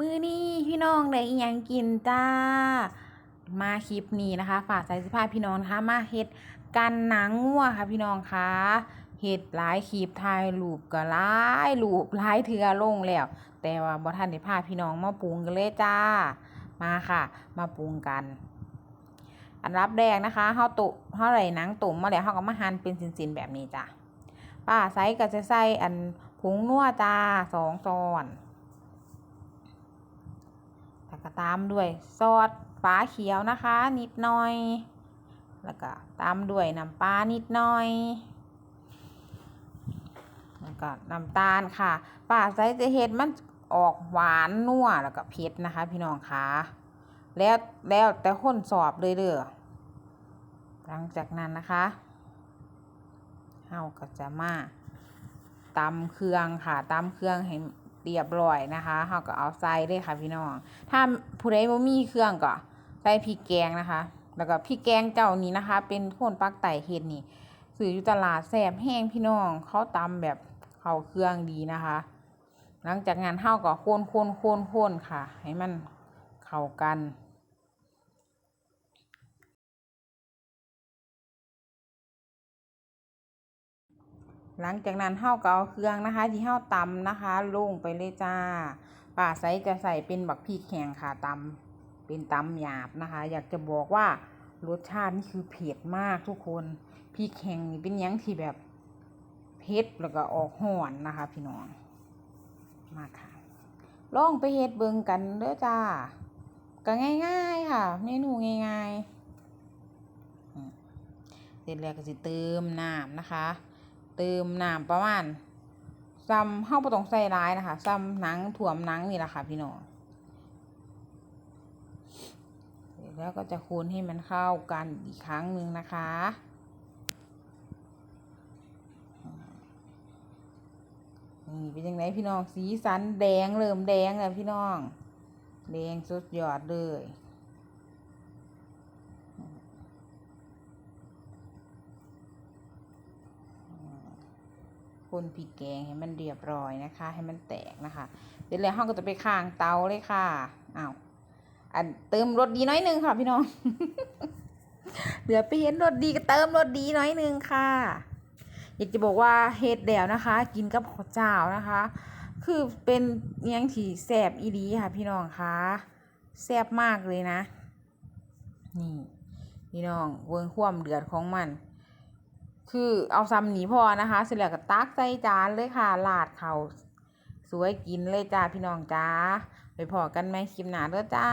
มือนี้พี่น้องได้อิหยังกินจ้า มาคลิปนี้นะคะ ฝากใส่เสิพาพี่น้องนะคะมาเฮ็ดกันหนังงัวค่ะพี่น้องคะเฮ็ดหลายคลิปถ่ายรูปก็หลายรูปหลายเทื่อลงแล้ว แต่ว่าบ่ทันได้พาพี่น้องมาปรุงกันเลยจ้า มาค่ะ มาปรุงกัน อันรับแรกนะคะเฮาตุเฮาไหลหนังตุ่มมาแล้วเฮาก็มาหั่นเป็นสินๆแบบนี้จ้ะป้าไซก็จะใส่อันผงนัวจ้าสองช้อน แล้วก็ตามด้วยซอสฟ้าเขียวนะคะ นิดหน่อย แล้วก็ตามด้วยน้ำปลานิดหน่อยแล้วก็น้ำตาลค่ะป้าไซจะเฮ็ดมันออกหวานนัวแล้วก็เผ็ดนะคะ พี่น้องคะแล้วแล้วแต่คนสอบเลยเด้อหลังจากนั้นนะคะเฮาก็จะมาตำเครื่องค่ะตำเครื่องให้ เรียบร้อยนะคะเราก็เอาใส่เลยค่ะพี่น้อง ถ้าผู้ใดบ่มีเครื่องก็ใส่พริกแกงนะคะ แล้วก็พริกแกงเจ้านี้นะคะ เป็นคนปักไต่เฮ็ดนี่ซื้ออยู่ตลาดแซ่บแห้งพี่น้องเขาตำแบบเข้าเครื่องดีนะคะ หลังจากงานเฮาก็โคนโคนโคนโคนค่ะ ให้มันเข้ากัน หลังจากนั้นเฮาก็เอาเครื่องนะคะ ที่เฮาตำนะคะลงไปเลยจ้าป้าไซจะใส่เป็นบักพริกแห้งค่ะตำเป็นตำหยาบนะคะ อยากจะบอกว่ารสชาตินี่คือเผ็ดมากทุกคนพริกแห้งนี่เป็นยังที่แบบเผ็ดแล้วก็ออกห่อนนะคะ พี่น้องมาค่ะลองไปเฮ็ดเบิ่งกันเด้อจ้าก็ง่าย ๆ ค่ะเมนูง่ายๆเสร็จแล้วก็สิเติมน้ำนะคะ เติมน้ำประมาณซ้ำเฮาบ่ต้องใส่ร้ายนะคะซ้ำหนังถ่วมหนังนี่แหละค่ะพี่น้องเสร็จแล้วก็จะคนให้มันเข้ากันอีกครั้งหนึ่งนะคะ นี่เป็นยังไงพี่น้องสีสันแดงเริ่มแดงแล้วพี่น้อง แดงสุดยอดเลย คนพริกแกงให้มันเรียบร้อยนะคะ ให้มันแตกนะคะเสร็จแล้วเราก็จะไปข้างเตาเลยค่ะอ้าวอันเติมรสดีน้อยหนึงค่ะพี่น้องเหลือไปเห็นรสดีก็เติมรสดีน้อยหนึงค่ะ อยากจะบอกว่าเฮ็ดแล้วนะคะ กินกับข้าวเจ้านะคะ คือเป็นอิหยังที่แซ่บอีดีค่ะ พี่น้องคะแซ่บมากเลยนะ นี่ พี่น้องเวิงควมเดือดของมัน คือเอาซ้ำหนีพอนะคะเสร็จแล้วก็ตักใส่จานเลยค่ะลาดเขาสวยกินเลยจ้าพี่น้องจ้าไปพอกันไหมคลิปหนาเด้อจ้า